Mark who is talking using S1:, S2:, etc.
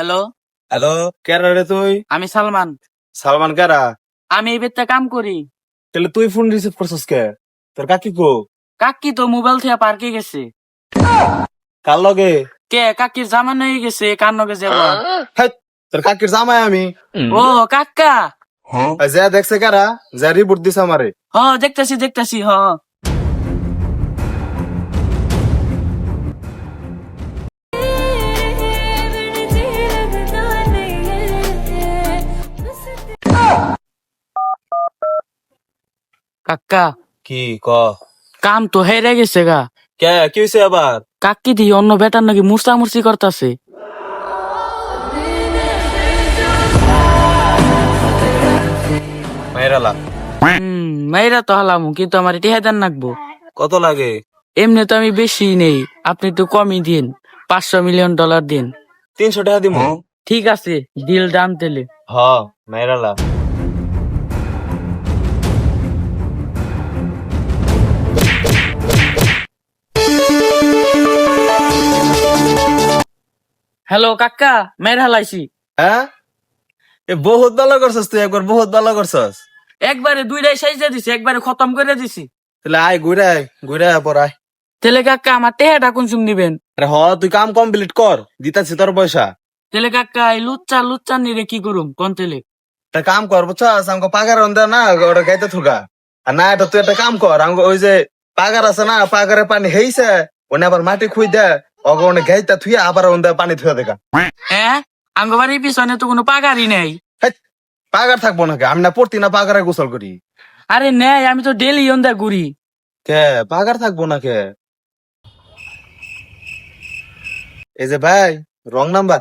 S1: Hello
S2: hello কেরা রে তুই?
S1: আমি সালমান।
S2: সালমান কেরা?
S1: আমি এই বেতে কাম করি।
S2: তাহলে তুই ফোন রিসিভ করছিস কে? তোর কাকি কো?
S1: কাকি তো মোবাইল থেকে পার্কে গেছে।
S2: কার লগে?
S1: কে? কাকির জামা হয়ে গেছে কার লগে যাব?
S2: তোর কাকির জামাই আমি।
S1: ও কাকা।
S2: যা দেখছে কারা? যা রিপোর্ট দিছে আমারে।
S1: হ দেখতেছি দেখতেছি হ। কাকা
S2: কি ক?
S1: কাম তো হেরে গেছে গা।
S2: কে কি হইছে আবার
S1: কাকি দি অন্য বেটার নাকি মুস্তামুস্তি করতেছে
S2: মাইরালা
S1: হম মেয়েরা তো হালামু কিন্তু আমার এটি হেদান নাকবো
S2: কত লাগে?
S1: এমনি তো আমি বেশি নেই আপনি তো কমই দিন পাঁচশো মিলিয়ন ডলার দিন।
S2: তিনশো টাকা দিমু।
S1: ঠিক আছে ডিল ডান তেলে।
S2: হ মাইরালা
S1: হ্যালো কাকা মেয়ের হালাইছি।
S2: হ্যাঁ? এ বহুত ভালো করছস তুই একবার বহুত ভালো করছস।
S1: একবারে দুইটাই সাইজে দিছি একবারে খতম করে দিছি।
S2: তাহলে আয় ঘুরাই ঘুরাই পড়াই
S1: তেলে কাকা আমার টেহাটা কুনসুম দিবেন?
S2: আরে হ তুই কাম কমপ্লিট কর দিতাছি তোর পয়সা।
S1: তেলে কাকা এই লুচ্চা লুচ্চা নিরে কি করুম কোন তেলে
S2: একটা কাম কর বুঝছস? আমাকে পাগার অন্ধা না ওটা গাইতে থুকা। আর না এটা তুই একটা কাম কর আমাকে ওই যে পাগার আছে না পাগারে পানি হেইছে ওনে আবার মাটি খুই দে ওকে গাইতা থুই আবার ওন্দা পানি থুয়া দেখা।
S1: হ্যাঁ আঙ্গবাড়ির পিছনে তো কোনো পাগারই নেই।
S2: পাগার থাকব নাকি? আমি না পড়তি না পাগারে গোসল করি।
S1: আরে নেই আমি তো ডেলি ওন্দা ঘুরি।
S2: কে পাগার থাকব না কে? এই যে ভাই রং নাম্বার।